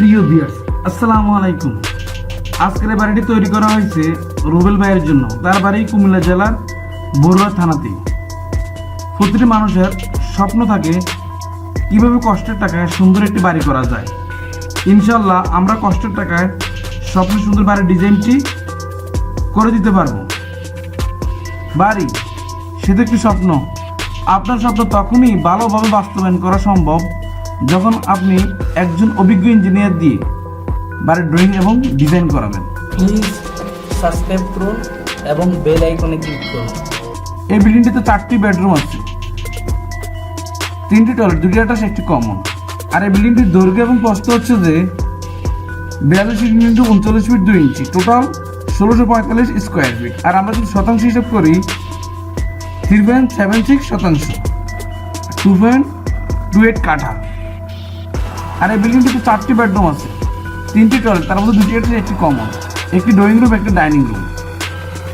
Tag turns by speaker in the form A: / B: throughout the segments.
A: প্রিয় বিয়ার্স আসসালামু আলাইকুম। আজকের বাড়িটি তৈরি করা হয়েছে রুবেল ভাইয়ের জন্য। তার বাড়ি কুমিল্লা জেলার বড়ুয়া থানাতে প্রতিটি মানুষের স্বপ্ন থাকে কীভাবে কষ্টের টাকায় সুন্দর একটি বাড়ি করা যায়। ইনশাল্লাহ আমরা কষ্টের টাকায় স্বপ্ন সুন্দর বাড়ির ডিজাইনটি করে দিতে পারব। বাড়ি, সেটা একটি স্বপ্ন। আপনার স্বপ্ন তখনই ভালোভাবে বাস্তবায়ন করা সম্ভব যখন আপনি একজন অভিজ্ঞ ইঞ্জিনিয়ার দিয়ে বাড়ির ড্রয়িং এবং ডিজাইন করাবেন।
B: প্লিজ সাবস্ক্রাইব করুন এবং বেল আইকনে ক্লিক করুন।
A: এই বিল্ডিংটিতে চারটি বেডরুম আছে। তিনটি টয়লেট দুটি আটাশ একটি কমন আর এই বিল্ডিংটির দৈর্ঘ্য এবং প্রস্থ হচ্ছে যে বিয়াল্লিশ ফিট ইন্টু উনচল্লিশ ফিট দুই ইঞ্চি টোটাল ষোলোশো পঁয়তাল্লিশ স্কোয়ার ফিট আর আমরা যদি শতাংশ হিসাব করি থ্রি পয়েন্ট সেভেন সিক্স শতাংশ। টু পয়েন্ট টু এইট কাঠা। আর এই বিল্ডিংটিতে চারটি বেডরুম আছে। তিনটি টয়লেট তার মধ্যে দুটি আছে একটি কমন একটি ড্রয়িং রুম একটি ডাইনিং রুম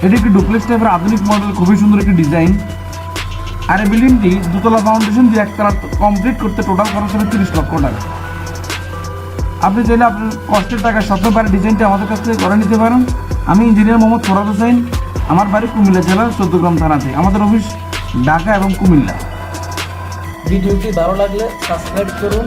A: এটি একটি ডুপ্লেক্স টাইপের আধুনিক মডেল খুবই সুন্দর একটি ডিজাইন আর এই বিল্ডিংটি দুতলা ফাউন্ডেশন দিয়ে একতলা কমপ্লিট করতে টোটাল খরচ হবে তিরিশ লক্ষ টাকা। আপনি চাইলে আপনার কষ্টের টাকা স্বপ্ন বাড়ির ডিজাইনটি আমাদের কাছ থেকে করে নিতে পারেন। আমি ইঞ্জিনিয়ার মোহাম্মদ ফরাদ হোসেন, আমার বাড়ি কুমিল্লা জেলার চৌদ্দগ্রাম থানাতে। আমাদের অফিস ঢাকা এবং কুমিল্লা।
B: ভিডিওটি ভালো লাগলে সাবস্ক্রাইব করুন।